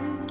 늘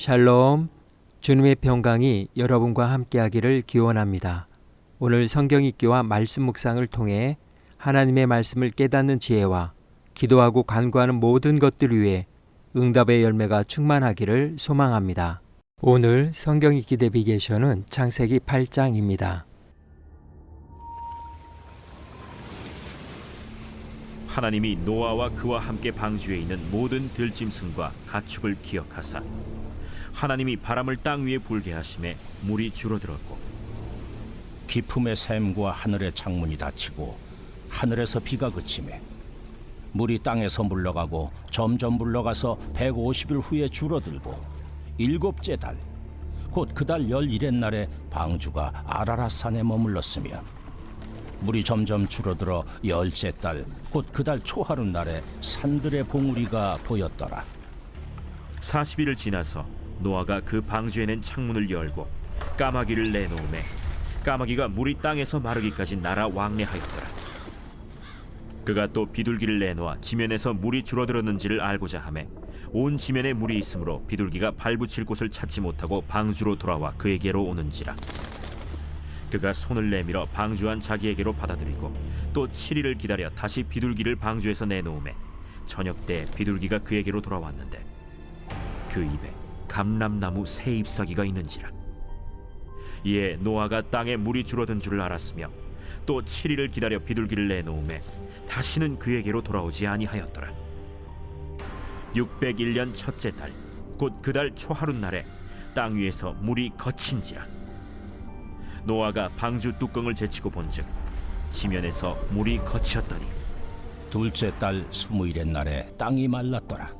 샬롬, 주님의 평강이 여러분과 함께하기를 기원합니다. 오늘 성경 읽기와 말씀 묵상을 통해 하나님의 말씀을 깨닫는 지혜와 기도하고 간구하는 모든 것들 위해 응답의 열매가 충만하기를 소망합니다. 오늘 성경 읽기 내비게이션은 창세기 8장입니다. 하나님이 노아와 그와 함께 방주에 있는 모든 들짐승과 가축을 기억하사 하나님이 바람을 땅 위에 불게 하심에 물이 줄어들었고 깊음의 샘과 하늘의 창문이 닫히고 하늘에서 비가 그치매 물이 땅에서 물러가고 점점 물러가서 150일 후에 줄어들고 일곱째 달 곧 그 달 열일의 날에 방주가 아라라산에 머물렀으며 물이 점점 줄어들어 열째 달 곧 그 달 초하루 날에 산들의 봉우리가 보였더라. 40일을 지나서 노아가 그 방주에 낸 창문을 열고 까마귀를 내놓음에 까마귀가 물이 땅에서 마르기까지 날아 왕래하였더라. 그가 또 비둘기를 내놓아 지면에서 물이 줄어들었는지를 알고자 하매 온 지면에 물이 있으므로 비둘기가 발붙일 곳을 찾지 못하고 방주로 돌아와 그에게로 오는지라. 그가 손을 내밀어 방주한 자기에게로 받아들이고 또 7일을 기다려 다시 비둘기를 방주에서 내놓음에 저녁 때 비둘기가 그에게로 돌아왔는데 그 입에 감람나무 새 잎사귀가 있는지라. 이에 노아가 땅에 물이 줄어든 줄을 알았으며 또 7일을 기다려 비둘기를 내놓음에 다시는 그에게로 돌아오지 아니하였더라. 601년 첫째 달 곧 그 달 초하룻 날에 땅 위에서 물이 거친지라. 노아가 방주 뚜껑을 제치고 본즉 지면에서 물이 거치었더니 둘째 달 스무일의 날에 땅이 말랐더라.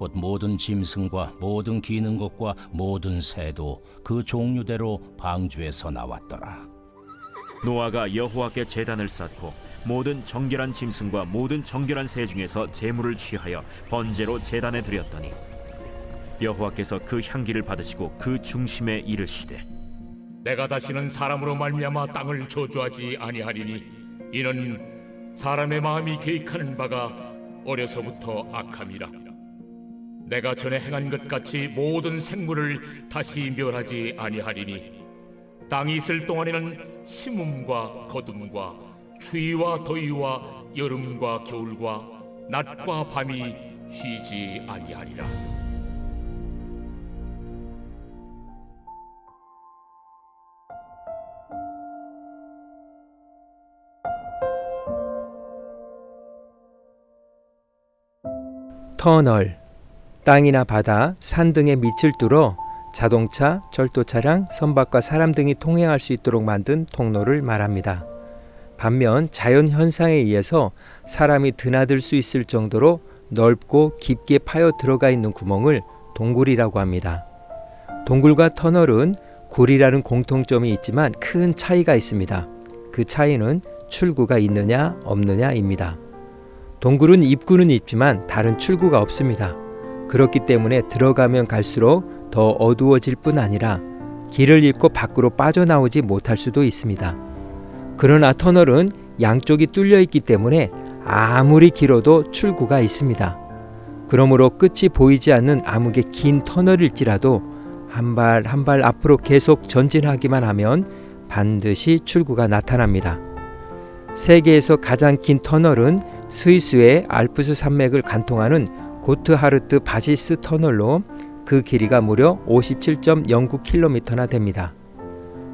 곧 모든 짐승과 모든 기는 것과 모든 새도 그 종류대로 방주에서 나왔더라. 노아가 여호와께 제단을 쌓고 모든 정결한 짐승과 모든 정결한 새 중에서 제물을 취하여 번제로 제단에 드렸더니 여호와께서 그 향기를 받으시고 그 중심에 이르시되 내가 다시는 사람으로 말미암아 땅을 저주하지 아니하리니 이는 사람의 마음이 계획하는 바가 어려서부터 악함이라 내가 전에 행한 것 같이 모든 생물을 다시 멸하지 아니하리니 땅이 있을 동안에는 심음과 거둠과 추위와 더위와 여름과 겨울과 낮과 밤이 쉬지 아니하리라. 터널, 땅이나 바다, 산 등의 밑을 뚫어 자동차, 절도 차량, 선박과 사람 등이 통행할 수 있도록 만든 통로를 말합니다. 반면 자연 현상에 의해서 사람이 드나들 수 있을 정도로 넓고 깊게 파여 들어가 있는 구멍을 동굴이라고 합니다. 동굴과 터널은 굴이라는 공통점이 있지만 큰 차이가 있습니다. 그 차이는 출구가 있느냐 없느냐입니다. 동굴은 입구는 있지만 다른 출구가 없습니다. 그렇기 때문에 들어가면 갈수록 더 어두워질 뿐 아니라 길을 잃고 밖으로 빠져나오지 못할 수도 있습니다. 그러나 터널은 양쪽이 뚫려 있기 때문에 아무리 길어도 출구가 있습니다. 그러므로 끝이 보이지 않는 암흑의 긴 터널일지라도 한 발 한 발 앞으로 계속 전진하기만 하면 반드시 출구가 나타납니다. 세계에서 가장 긴 터널은 스위스의 알프스 산맥을 관통하는 고트하르트 바시스 터널로 그 길이가 무려 57.09km나 됩니다.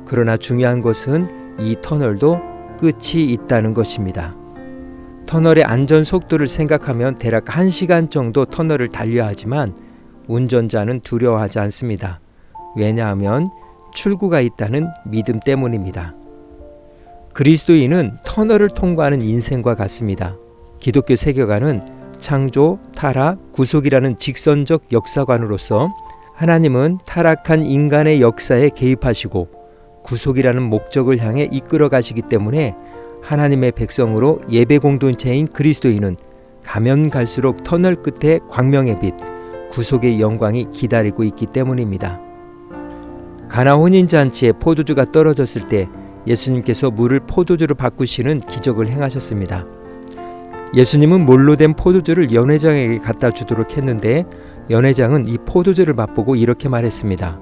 그러나 중요한 것은 이 터널도 끝이 있다는 것입니다. 터널의 안전 속도를 생각하면 대략 1시간 정도 터널을 달려야 하지만 운전자는 두려워하지 않습니다. 왜냐하면 출구가 있다는 믿음 때문입니다. 그리스도인은 터널을 통과하는 인생과 같습니다. 기독교 세계관은 창조, 타락, 구속이라는 직선적 역사관으로서 하나님은 타락한 인간의 역사에 개입하시고 구속이라는 목적을 향해 이끌어 가시기 때문에 하나님의 백성으로 예배 공동체인 그리스도인은 가면 갈수록 터널 끝에 광명의 빛, 구속의 영광이 기다리고 있기 때문입니다. 가나 혼인 잔치에 포도주가 떨어졌을 때 예수님께서 물을 포도주로 바꾸시는 기적을 행하셨습니다. 예수님은 물로 된 포도주를 연회장에게 갖다 주도록 했는데 연회장은 이 포도주를 맛보고 이렇게 말했습니다.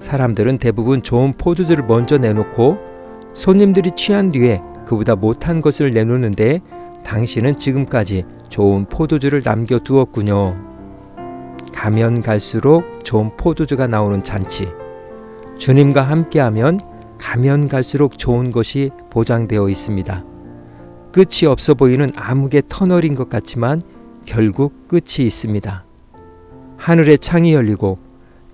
사람들은 대부분 좋은 포도주를 먼저 내놓고 손님들이 취한 뒤에 그보다 못한 것을 내놓는데 당신은 지금까지 좋은 포도주를 남겨두었군요. 가면 갈수록 좋은 포도주가 나오는 잔치. 주님과 함께하면 가면 갈수록 좋은 것이 보장되어 있습니다. 끝이 없어 보이는 암흑의 터널인 것 같지만 결국 끝이 있습니다. 하늘의 창이 열리고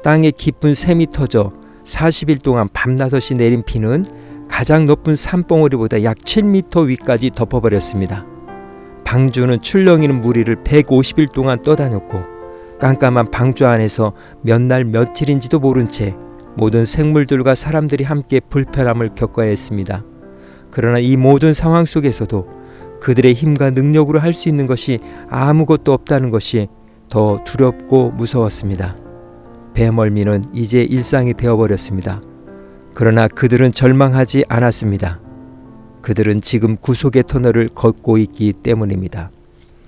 땅에 깊은 샘이 터져 40일 동안 밤낮없이 내린 비는 가장 높은 산봉우리보다 약 7m 위까지 덮어버렸습니다. 방주는 출렁이는 무리를 150일 동안 떠다녔고 깜깜한 방주 안에서 몇 날 며칠인지도 모른 채 모든 생물들과 사람들이 함께 불편함을 겪어야 했습니다. 그러나 이 모든 상황 속에서도 그들의 힘과 능력으로 할 수 있는 것이 아무것도 없다는 것이 더 두렵고 무서웠습니다. 배멀미는 이제 일상이 되어버렸습니다. 그러나 그들은 절망하지 않았습니다. 그들은 지금 구속의 터널을 걷고 있기 때문입니다.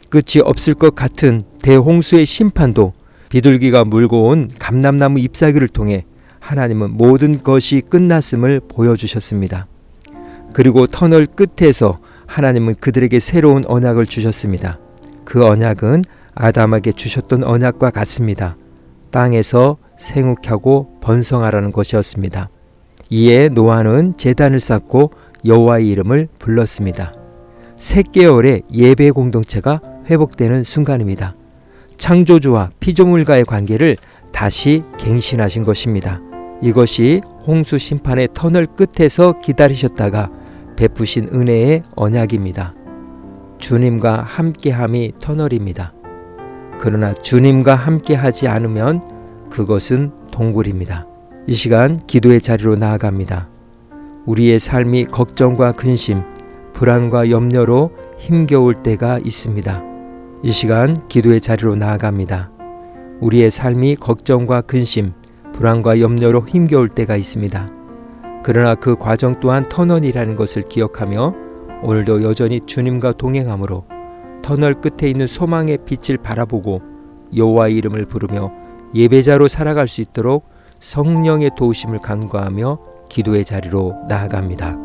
끝이 없을 것 같은 대홍수의 심판도 비둘기가 물고 온 감람나무 잎사귀를 통해 하나님은 모든 것이 끝났음을 보여주셨습니다. 그리고 터널 끝에서 하나님은 그들에게 새로운 언약을 주셨습니다. 그 언약은 아담에게 주셨던 언약과 같습니다. 땅에서 생육하고 번성하라는 것이었습니다. 이에 노아는 제단을 쌓고 여호와의 이름을 불렀습니다. 새 개월의 예배 공동체가 회복되는 순간입니다. 창조주와 피조물과의 관계를 다시 갱신하신 것입니다. 이것이 홍수 심판의 터널 끝에서 기다리셨다가 베푸신 은혜의 언약입니다. 주님과 함께함이 터널입니다. 그러나 주님과 함께하지 않으면 그것은 동굴입니다. 이 시간 기도의 자리로 나아갑니다. 우리의 삶이 걱정과 근심, 불안과 염려로 힘겨울 때가 있습니다. 이 시간 기도의 자리로 나아갑니다. 우리의 삶이 걱정과 근심, 불안과 염려로 힘겨울 때가 있습니다. 그러나 그 과정 또한 터널이라는 것을 기억하며 오늘도 여전히 주님과 동행함으로 터널 끝에 있는 소망의 빛을 바라보고 여호와의 이름을 부르며 예배자로 살아갈 수 있도록 성령의 도우심을 간구하며 기도의 자리로 나아갑니다.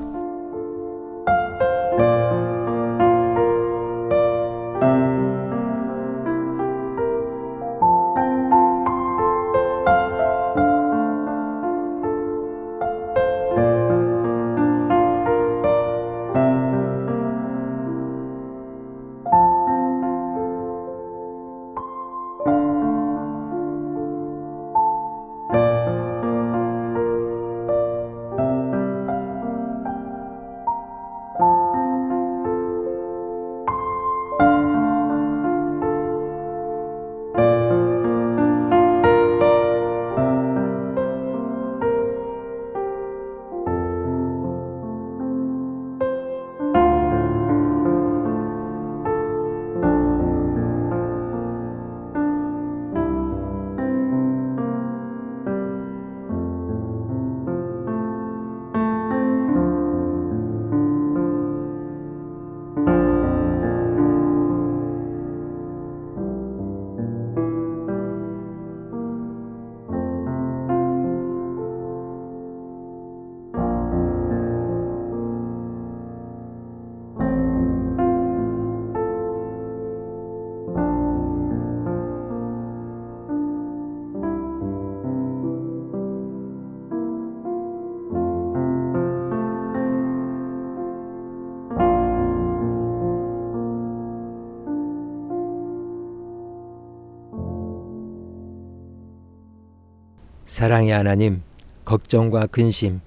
사랑의 하나님, 걱정과 근심,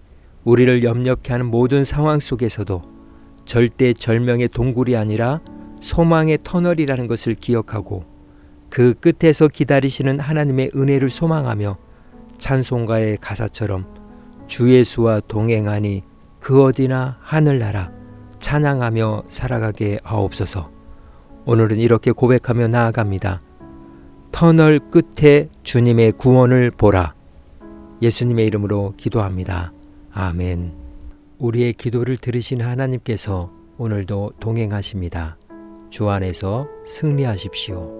우리를 염려케 하는 모든 상황 속에서도 절대 절명의 동굴이 아니라 소망의 터널이라는 것을 기억하고 그 끝에서 기다리시는 하나님의 은혜를 소망하며 찬송가의 가사처럼 주 예수와 동행하니 그 어디나 하늘나라 찬양하며 살아가게 하옵소서. 오늘은 이렇게 고백하며 나아갑니다. 터널 끝에 주님의 구원을 보라. 예수님의 이름으로 기도합니다. 아멘. 우리의 기도를 들으신 하나님께서 오늘도 동행하십니다. 주 안에서 승리하십시오.